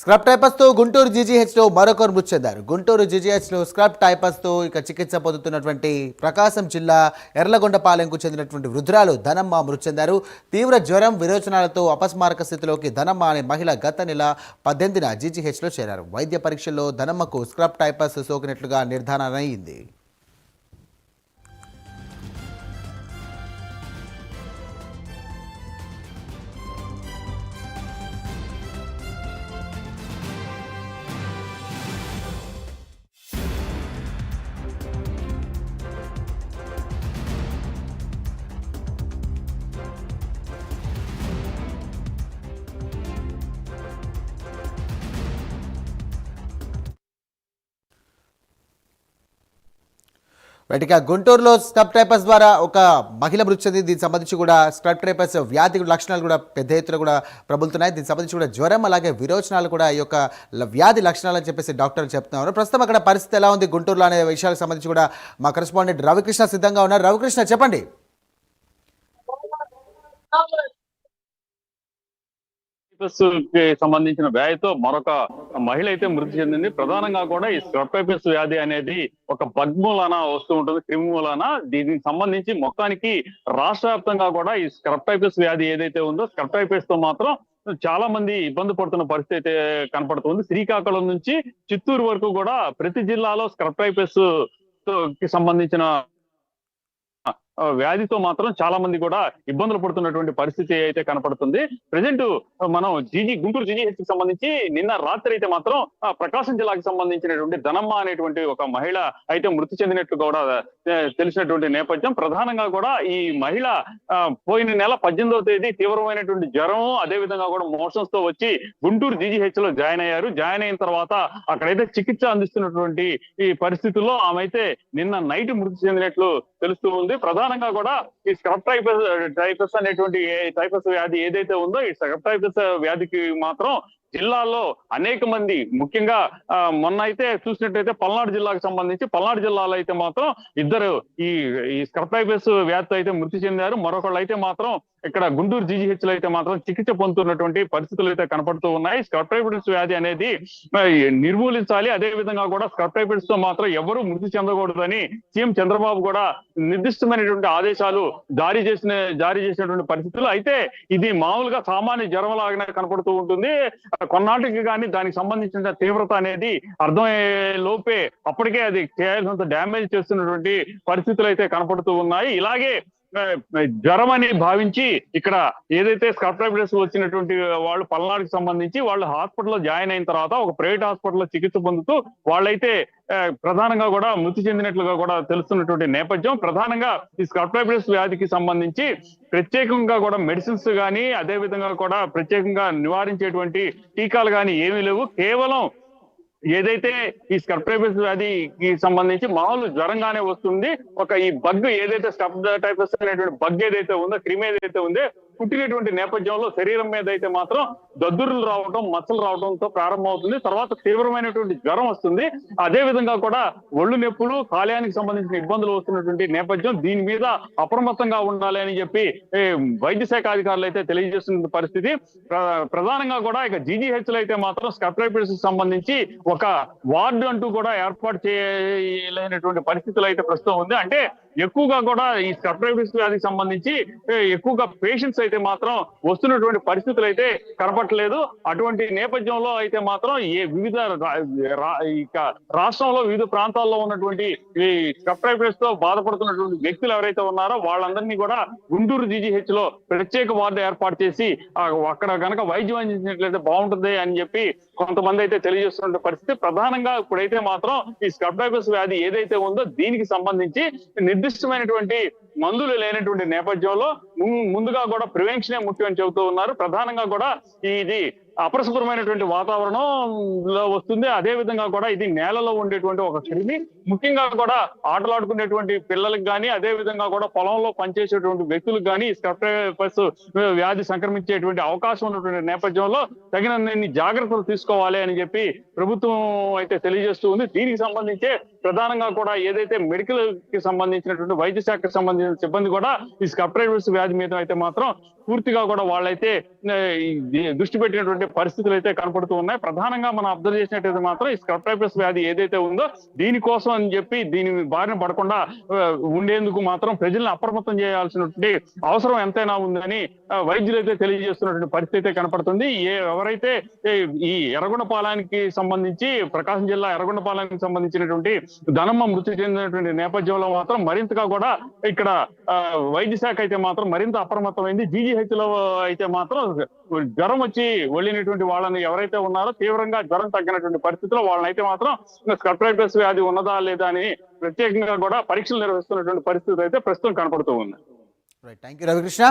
Scrub టైపస్తో Guntur జీజీహెచ్లో మరొకరు మృతి చెందారు. గుంటూరు జీజీహెచ్లో స్క్రబ్ టైపస్తో ఇక చికిత్స పొందుతున్నటువంటి ప్రకాశం జిల్లా ఎర్లగొండపాలెంకు చెందినటువంటి వృద్ధురాలు ధనమ్మ మృతి చెందారు. తీవ్ర జ్వరం విరోచనాలతో అపస్మారక స్థితిలోకి ధనమ్మ అనే మహిళ గత నెల పద్దెనిమిదిన జీజీహెచ్లో చేరారు. వైద్య పరీక్షల్లో ధనమ్మకు స్క్రబ్ టైపస్ సోకినట్లుగా నిర్ధారణ అయింది. రైట్గా గుంటూరులో స్క్రబ్ టైపస్ ద్వారా ఒక మహిళ మృతి చెంది దీనికి సంబంధించి కూడా స్క్రబ్ టైపస్ వ్యాధి లక్షణాలు కూడా పెద్ద ఎత్తున కూడా ప్రబులుతున్నాయి. దీనికి సంబంధించి కూడా జ్వరం అలాగే విరోచనాలు కూడా ఈ యొక్క వ్యాధి లక్షణాలు అని చెప్పేసి డాక్టర్లు చెప్తున్నారు. ప్రస్తుతం అక్కడ పరిస్థితి ఎలా ఉంది గుంటూరులో అనే విషయాలకు సంబంధించి కూడా మా కరెస్పాండెంట్ రవికృష్ణ సిద్ధంగా ఉన్నారు. రవికృష్ణ చెప్పండి. టైఫస్కి సంబంధించిన వ్యాధితో మరొక మహిళ అయితే మృతి చెందింది. ప్రధానంగా కూడా ఈ స్క్రప్టైఫస్ వ్యాధి అనేది ఒక బగ్ మూలాన వస్తూ ఉంటుంది క్రిమి మూలాన. దీనికి సంబంధించి మొత్తానికి రాష్ట్ర వ్యాప్తంగా కూడా ఈ స్క్రప్టైఫస్ వ్యాధి ఏదైతే ఉందో స్క్రప్టైఫస్తో మాత్రం చాలా మంది ఇబ్బంది పడుతున్న పరిస్థితి అయితే కనపడుతుంది. శ్రీకాకుళం నుంచి చిత్తూరు వరకు కూడా ప్రతి జిల్లాలో స్క్రప్టైఫస్కి సంబంధించిన వ్యాధితో మాత్రం చాలా మంది కూడా ఇబ్బందులు పడుతున్నటువంటి పరిస్థితి అయితే కనపడుతుంది. ప్రజెంట్ మనం జీజీ గుంటూరు జీజీహెచ్కి సంబంధించి నిన్న రాత్రి అయితే మాత్రం ప్రకాశం జిల్లాకి సంబంధించినటువంటి ధనమ్మ అనేటువంటి ఒక మహిళ అయితే మృతి చెందినట్లు కూడా తెలిసినటువంటి నేపథ్యం. ప్రధానంగా కూడా ఈ మహిళ పోయిన నెల పద్దెనిమిదవ తేదీ తీవ్రమైనటువంటి జ్వరం అదే విధంగా కూడా మోషన్స్తో వచ్చి గుంటూరు జీజీహెచ్లో జాయిన్ అయ్యారు. జాయిన్ అయిన తర్వాత అక్కడైతే చికిత్స అందిస్తున్నటువంటి ఈ పరిస్థితుల్లో ఆమె అయితే నిన్న నైట్ మృతి చెందినట్లు తెలుస్తూ ఉంది. ప్రధానంగా కూడా ఈ స్క్రబ్ టైపస్ టైపస్ అనేటువంటి టైపస్ వ్యాధి ఏదైతే ఉందో ఈ స్క్రబ్ టైపస్ వ్యాధికి మాత్రం జిల్లాల్లో అనేక మంది ముఖ్యంగా మొన్న అయితే చూసినట్టయితే పల్నాడు జిల్లాకు సంబంధించి పల్నాడు జిల్లాలో అయితే మాత్రం ఇద్దరు ఈ ఈ స్క్రబ్ వ్యాధితో అయితే మృతి చెందారు. మరొకళ్ళు అయితే మాత్రం ఇక్కడ గుంటూరు జీజీహెచ్లో అయితే మాత్రం చికిత్స పొందుతున్నటువంటి పరిస్థితులు అయితే కనపడుతూ ఉన్నాయి. స్క్రప్టైబిటిస్ వ్యాధి అనేది నిర్మూలించాలి. అదే విధంగా కూడా స్క్రప్టైబిటిస్తో మాత్రం ఎవరు మృతి చెందకూడదని సీఎం చంద్రబాబు కూడా నిర్దిష్టమైనటువంటి ఆదేశాలు జారీ చేసిన జారీ చేసినటువంటి పరిస్థితులు. అయితే ఇది మామూలుగా సామాన్య జ్వరం లాగానే కనపడుతూ ఉంటుంది. కొన్నాటికి కానీ దానికి సంబంధించిన తీవ్రత అనేది అర్థమయ్యే లోపే అప్పటికే అది చేయాల్సినంత డ్యామేజ్ చేస్తున్నటువంటి పరిస్థితులు అయితే కనపడుతూ ఉన్నాయి. ఇలాగే జ్వరం అని భావించి ఇక్కడ ఏదైతే స్కాప్టైబిటిస్ వచ్చినటువంటి వాళ్ళు పల్నాడుకు సంబంధించి వాళ్ళు హాస్పిటల్లో జాయిన్ అయిన తర్వాత ఒక ప్రైవేట్ హాస్పిటల్లో చికిత్స పొందుతూ వాళ్ళైతే ప్రధానంగా కూడా మృతి చెందినట్లుగా కూడా తెలుస్తున్నటువంటి నేపథ్యం. ప్రధానంగా ఈ స్కాప్టైబిటిస్ వ్యాధికి సంబంధించి ప్రత్యేకంగా కూడా మెడిసిన్స్ కానీ అదే విధంగా కూడా ప్రత్యేకంగా నివారించేటువంటి టీకాలు కానీ ఏమీ లేవు. కేవలం ఏదైతే ఈ స్కర్ప్టైపస్ వ్యాధికి సంబంధించి మామూలు జ్వరంగానే వస్తుంది ఒక ఈ బగ్ ఏదైతే స్కర్ప్టైపస్ అనేటువంటి బగ్ ఏదైతే ఉందో క్రిమి ఏదైతే ఉందో పుట్టినటువంటి నేపథ్యంలో శరీరం మీద అయితే మాత్రం దద్దురులు రావడం మచ్చలు రావడంతో ప్రారంభమవుతుంది తర్వాత తీవ్రమైనటువంటి జ్వరం వస్తుంది. అదే విధంగా కూడా ఒళ్ళు నొప్పులు కాలేయానికి సంబంధించిన ఇబ్బందులు వస్తున్నటువంటి నేపథ్యం దీని మీద అప్రమత్తంగా ఉండాలి అని చెప్పి వైద్య శాఖ అధికారులు అయితే తెలియజేస్తున్న పరిస్థితి. ప్ర- ప్రధానంగా కూడా ఇక జీజీహెచ్లో అయితే మాత్రం స్కప్టైపిస్ సంబంధించి ఒక వార్డు అంటూ కూడా ఏర్పాటు చేయలేనటువంటి పరిస్థితులు అయితే ప్రస్తుతం ఉంది. అంటే ఎక్కువగా కూడా ఈ స్కప్టైటిస్ వ్యాధికి సంబంధించి ఎక్కువగా పేషెంట్స్ అయితే మాత్రం వస్తున్నటువంటి పరిస్థితులు అయితే కనపట్లేదు అటువంటి నేపథ్యంలో అయితే మాత్రం ఏ వివిధ రాష్ట్రంలో వివిధ ప్రాంతాల్లో ఉన్నటువంటి ఈ స్కప్టైటిస్తో బాధపడుతున్నటువంటి వ్యక్తులు ఎవరైతే ఉన్నారో వాళ్ళందరినీ కూడా గుంటూరు జీజీహెచ్లో ప్రత్యేక వార్డు ఏర్పాటు చేసి అక్కడ గనక వైద్యం అందించినట్లయితే బాగుంటుంది అని చెప్పి కొంతమంది అయితే తెలియజేస్తున్న పరిస్థితి. ప్రధానంగా ఇప్పుడైతే మాత్రం ఈ స్కప్టైటిస్ వ్యాధి ఏదైతే ఉందో దీనికి సంబంధించి నిర్దిష్టమైనటువంటి మందులు లేనటువంటి నేపథ్యంలో ముందుగా కూడా ప్రివెన్షనే ముఖ్యం చెబుతూ ఉన్నారు. ప్రధానంగా కూడా ఇది అపరిశుభ్రమైనటువంటి వాతావరణంలో వస్తుంది. అదే విధంగా కూడా ఇది నేలలో ఉండేటువంటి ఒక క్రిమి ముఖ్యంగా కూడా ఆటలాడుకునేటువంటి పిల్లలకు కానీ అదే విధంగా కూడా పొలంలో పనిచేసేటువంటి వ్యక్తులకు కానీ స్కప్టైపస్ వ్యాధి సంక్రమించేటువంటి అవకాశం ఉన్నటువంటి నేపథ్యంలో తగినన్ని జాగ్రత్తలు తీసుకోవాలి అని చెప్పి ప్రభుత్వం అయితే తెలియజేస్తూ ఉంది. దీనికి సంబంధించే ప్రధానంగా కూడా ఏదైతే మెడికల్కి సంబంధించినటువంటి వైద్య శాఖకు సంబంధించిన సిబ్బంది కూడా ఈ స్కప్టైటిస్ వ్యాధి మీద అయితే మాత్రం పూర్తిగా కూడా వాళ్ళైతే దృష్టి పెట్టినటువంటి ఉన్నటువంటి పరిస్థితులు అయితే కనపడుతూ ఉన్నాయి. ప్రధానంగా మనం అబ్జర్వ్ చేసినట్టయితే మాత్రం ఈ స్క్రప్టైపస్ వ్యాధి ఏదైతే ఉందో దీనికోసం అని చెప్పి దీని బారిన పడకుండా ఉండేందుకు మాత్రం ప్రజల్ని అప్రమత్తం చేయాల్సినటువంటి అవసరం ఎంతైనా ఉందని వైద్యులు అయితే తెలియజేస్తున్నటువంటి పరిస్థితి అయితే కనపడుతుంది. ఏ ఎవరైతే ఈ ఎర్రగొండపాలెనికి సంబంధించి ప్రకాశం జిల్లా ఎరగొండపాలానికి సంబంధించినటువంటి ధనమ్మ మృతి చెందినటువంటి నేపథ్యంలో మాత్రం మరింతగా కూడా ఇక్కడ ఆ, వైద్య శాఖ అయితే మాత్రం మరింత అప్రమత్తమైంది. జీజీహెచ్లో అయితే మాత్రం జ్వరం వచ్చి వెళ్ళినటువంటి వాళ్ళని ఎవరైతే ఉన్నారో తీవ్రంగా జ్వరం తగ్గినటువంటి పరిస్థితిలో వాళ్ళని అయితే మాత్రం స్కర్ప్రైటస్ వ్యాధి ఉన్నదా లేదా అని ప్రత్యేకంగా కూడా పరీక్షలు నిర్వహిస్తున్నటువంటి పరిస్థితి అయితే ప్రస్తుతం కనపడుతూ ఉంది. Right thank you Ravikrishna